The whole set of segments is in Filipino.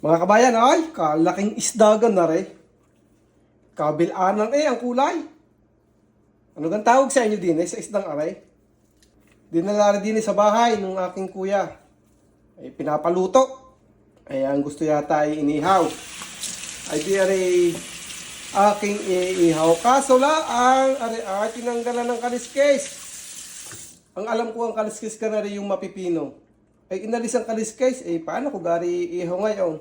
Mga kabayan, ay, kalaking isdagan na rin. Kabilanan eh, ang kulay. Ano gang tawag sa inyo din eh, sa isdang aray? Dinala rin din eh sa bahay ng aking kuya. Ay, pinapaluto. Ay, ang gusto yata ay inihaw. Ay, di aray aking iihaw. Kaso la, ang aray ay tinanggalan ng kaliskes. Ang alam ko ang kaliskes ka na rin yung mapipino. Ay, inalis ang kaliskes. Eh, paano ko gari iihaw ngayon?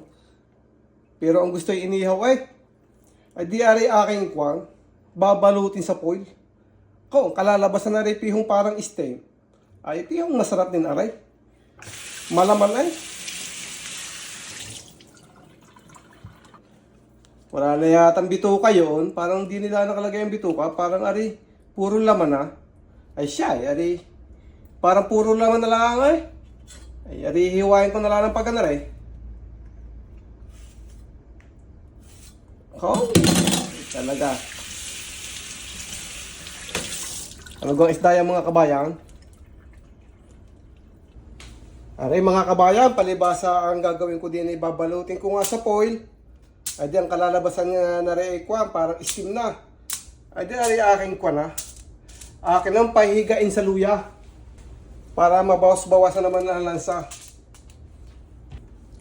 Pero ang gusto inihaw ay, ay di ari aking kwang, babalutin sa foil. Kung kalalabasan na rin pihong parang stain, ay pihong masarap din aray. Malaman ay. Wala na yatang bituka yun, parang di nila nakalagay ang bituka, parang ari, puro laman na. Ay siya, ay ari, parang puro laman na lang ay. Ay ari, hiwain ko na lang ng pagkanaray. Oh, talaga. Ano gong isda yan mga kabayan? Aray mga kabayan, palibasa ang gagawin ko din ay babalutin ko nga sa foil. Ay di ang kalalabasan nga na rin kwan, parang steam na. Ay di aray aking kwan ha. Akin ang pahigain sa luya. Para mabawas-bawasan naman ang lansa.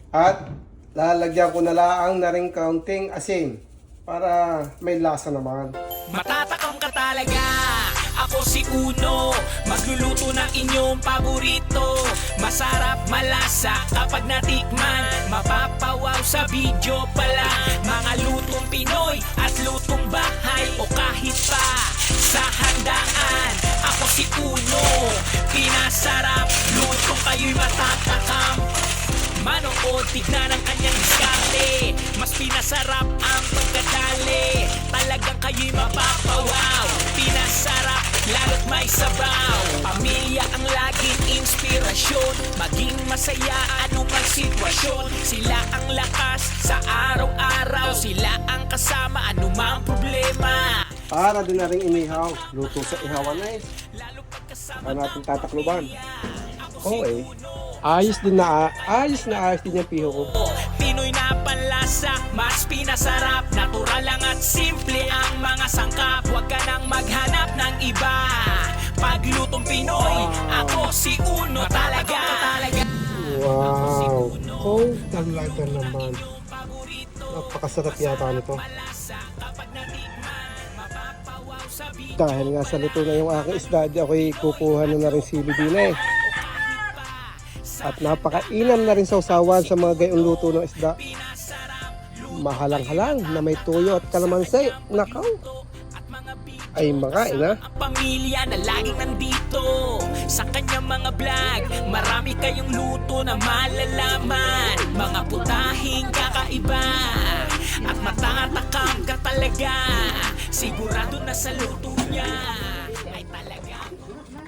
At lalagyan ko na laang na rin kaunting asin para may lasa naman. Matatakam ka talaga. Ako si Uno. Magluluto ng inyong paborito. Masarap malasa kapag natikman. Mapapawaw sa video pala. Mga lutong Pinoy sabaw Pamilya ang laging inspirasyon Maging masaya anumang sitwasyon Sila ang lakas sa araw-araw Sila ang kasama anumang problema Para din na rin inihaw. Luto sa ihawan na eh. Saka natin tatakluban. Oo eh. Ayos din na, ayos na ayos din yung piho ko. Pinoy na panlasa, mas pinasarap Natural lang at simple ang mga sangkap Huwag ka nang maghanap ng iba Paglutong Pinoy, ako si Uno talaga Wow! Oh, talaga naman. Napakasarap yata nito. Dahil nga sa luto na yung aking isda, di ako'y kukuha na na rin sili din eh. At napakainam na rin sa usawan sa mga gayong luto ng isda. Mahalang-halang na may tuyo at kalamansi. Nakaw! Ay makain ha. Ang pamilya na laging nandito. Sa kanyang mga vlog Marami kayong luto na malalaman. Mga putahing kakaiba At matatakam ka talaga. Sigurado na sa luto